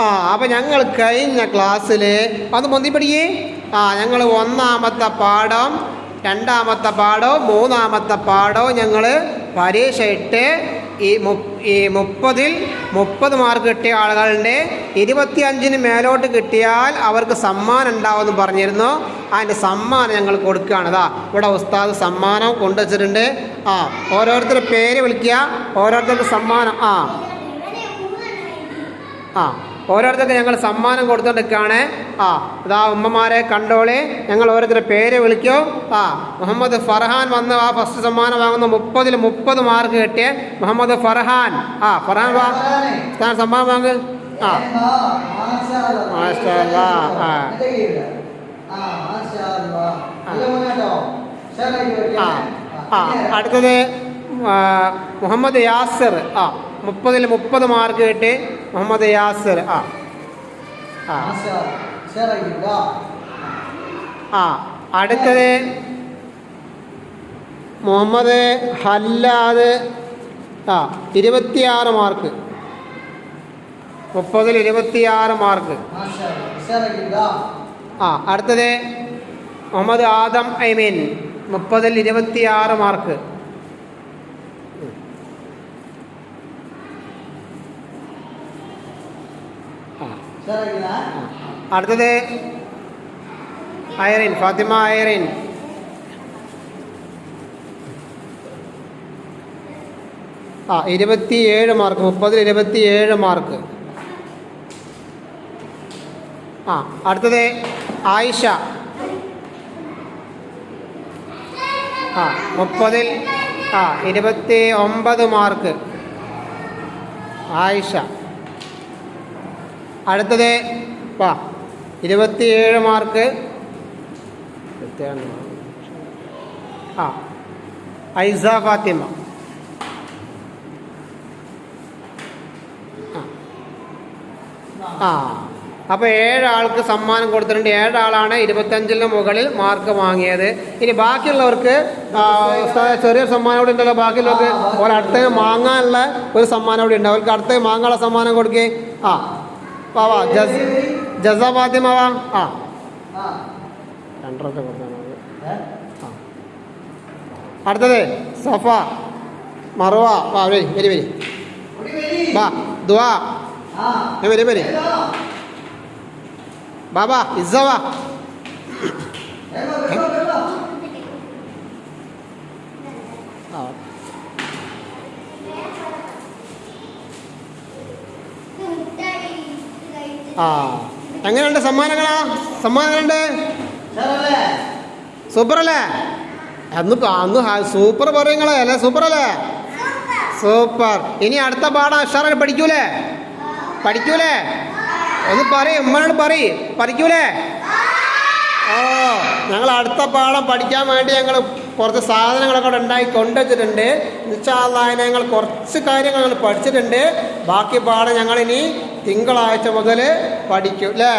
ആ. അപ്പം ഞങ്ങൾ കഴിഞ്ഞ ക്ലാസ്സിൽ അത് പൊന്തി പഠിക്കേ ആ ഞങ്ങൾ ഒന്നാമത്തെ പാഠം രണ്ടാമത്തെ പാഠവും മൂന്നാമത്തെ പാഠവും ഞങ്ങൾ പരീക്ഷ ഇട്ട് ഈ മു ഈ മുപ്പതിൽ മുപ്പത് മാർക്ക് കിട്ടിയ ആളുകളുടെ ഇരുപത്തി അഞ്ചിന് മേലോട്ട് കിട്ടിയാൽ അവർക്ക് സമ്മാനം ഉണ്ടാവുമെന്ന് പറഞ്ഞിരുന്നു. അതിന്റെ സമ്മാനം ഞങ്ങൾ കൊടുക്കുകയാണ്. അതാ ഇവിടെ ഉസ്താദ് സമ്മാനം കൊണ്ടുവച്ചിട്ടുണ്ട്. ആ ഓരോരുത്തരുടെ പേര് വിളിക്കുക. ഓരോരുത്തർക്ക് സമ്മാനം ആ. ആ. ഓരോരുത്തർക്ക് ഞങ്ങൾ സമ്മാനം കൊടുത്തോണ്ടിരിക്കുകയാണ്. ആ അതാ ഉമ്മമാരെ കണ്ടോളെ. ഞങ്ങൾ ഓരോരുത്തരുടെ പേര് വിളിക്കോ. ആ മുഹമ്മദ് ഫർഹാൻ വന്ന് ആ ഫസ്റ്റ് സമ്മാനം വാങ്ങുന്ന മുപ്പതിൽ മുപ്പത് മാർക്ക് കിട്ടിയ മുഹമ്മദ് ഫർഹാൻ. ആ ഫർഹാൻ വാ. സമ്മാനം വാങ്ങ്. ആ. ആ. അടുത്തത് മുഹമ്മദ് യാസിർ. ആ. മുപ്പതിൽ മുപ്പത് മാർക്ക് കിട്ടി മുഹമ്മദ് യാസർ. ആ. ആ. ആ. അടുത്തത് മുഹമ്മദ് ഹല്ലാദ്. ആ ഇരുപത്തിയാറ് മാർക്ക്. മുപ്പതിൽ ഇരുപത്തിയാറ് മാർക്ക്. ആ അടുത്തത് മുഹമ്മദ് ആദം ഐമീൻ മുപ്പതിൽ ഇരുപത്തിയാറ് മാർക്ക്. അടുത്തത് അയറിൻ ഫാത്തിമ അയറിൻ ആ ഇരുപത്തിയേഴ് മാർക്ക് മുപ്പതിൽ ഇരുപത്തിയേഴ് മാർക്ക്. ആ അടുത്തത് ആയിഷ. ആ മുപ്പതിൽ ആ ഇരുപത്തി ഒമ്പത് മാർക്ക്. ആയിഷ. അടുത്തത് വാ. ഇരുപത്തിയേഴ് മാർക്ക്. ആ ഐസ ഫാത്തിമ. ആ. അപ്പോൾ ഏഴാൾക്ക് സമ്മാനം കൊടുത്തിട്ടുണ്ട്. ഏഴാളാണ് ഇരുപത്തഞ്ചിന് മുകളിൽ മാർക്ക് വാങ്ങിയത്. ഇനി ബാക്കിയുള്ളവർക്ക് ചെറിയ സമ്മാനം കൂടി ഉണ്ടല്ലോ. ബാക്കിയുള്ളവർക്ക് ഒരടുത്ത് മാങ്ങാനുള്ള ഒരു സമ്മാനം കൂടി ഉണ്ട്. അവർക്ക് അടുത്ത് മാങ്ങാനുള്ള സമ്മാനം കൊടുക്കുകയും ആ വാ വാ ജസ് ജസ ഫാത്തിമ വാ ആ. രണ്ടരത്തെ കൊടുത്താൽ ആ. അടുത്തത് സഫ മറുവ വാ വരി വരി വരി. വാ ദുവാ. വരി വരി ബാബാ ഇസവാ ആ. ആ. എങ്ങനെയുണ്ട് സമ്മാനങ്ങളാ? സമ്മാനങ്ങളുണ്ട്? സൂപ്പർ അല്ലേ അന്ന് അന്ന് സൂപ്പർ പറയുങ്ങളെ അല്ലേ സൂപ്പർ അല്ലേ സൂപ്പർ. ഇനി അടുത്ത പാഠം ഉഷാറായിട്ട് പഠിക്കൂലേ? പഠിക്കൂലേ? ഒന്ന് പറയും ഉമ്മനോട് പറയും. പഠിക്കൂലേ? ഓ ഞങ്ങൾ അടുത്ത പാഠം പഠിക്കാൻ വേണ്ടി ഞങ്ങൾ കുറച്ച് സാധനങ്ങളൊക്കെ ഉണ്ടാക്കി കൊണ്ടുവച്ചിട്ടുണ്ട്. നിശ്ചാല്ലായനെ ഞങ്ങൾ കുറച്ച് കാര്യങ്ങൾ ഞങ്ങൾ പഠിച്ചിട്ടുണ്ട്. ബാക്കി പാഠം ഞങ്ങളിനി തിങ്കളാഴ്ച മുതൽ പഠിക്കും അല്ലേ